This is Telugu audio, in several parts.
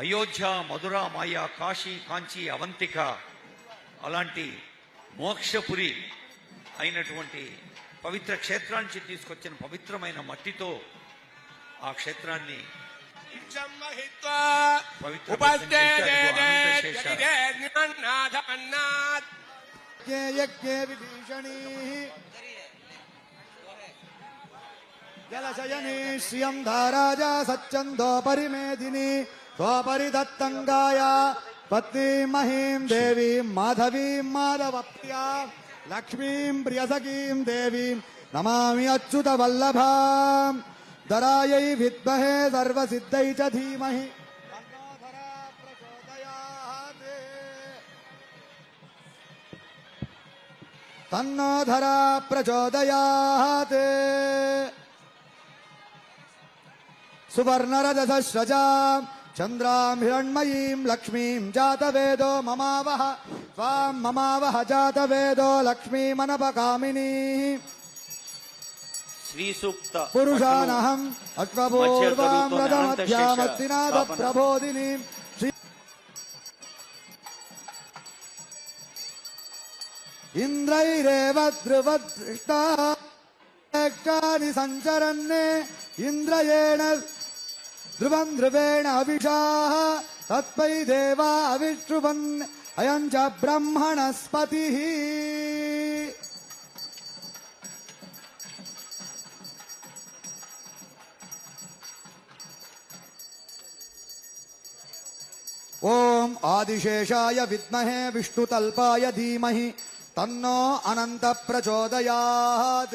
అయోధ్య మధుర మాయ కాశీ కాంచి అవంతిక అలాంటి మోక్షపురి అయినటువంటి పవిత్ర క్షేత్రానికి తీసుకొచ్చిన పవిత్రమైన మట్టితో ఆ క్షేత్రాన్ని జలశయనీ శ్రియం ధారాజ సచ్చందో పరిమేదిని. तोपरिदत्तङ्गाय पत्नीं महीं देवीं, माधवीं माधवप्त्या लक्ष्मीं, प्रियसखीं देवीं, नमामि अच्युतवल्लभां धरायै विद्महे सर्वसिद्धै च धीमहि। तन्नो धरा प्रचोदयात् सुवर्णरजसश्रजाम्। चन्द्राम् हिरण्मयीम् जात जातवेदो ममावह। त्वाम् ममावह जातवेदो लक्ष्मीमनपकामिनी। श्रीसूक्त पुरुषानहम् अश्वपूर्वाम् रथमध्यामत्तिनाथ प्रबोधिनीम् इन्द्रैरेव ध्रुवं ध्रुवेण अविषाः तत्पै देवा अविष्रुवन् अयम् च ब्रह्मणस्पतिः। ओम आदिशेषाय विद्महे विष्णुतल्पाय धीमहि, तन्नो अनन्तप्रचोदयात्।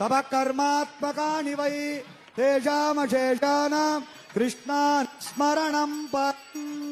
तब कर्मात्मका वै तेषामशेषाणाम् कृष्णान् स्मरण परम्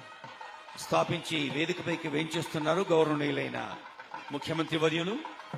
స్థాపించి వేదికపైకి వేయించేస్తున్నారు గౌరవనీయులైన ముఖ్యమంత్రి వర్యులు.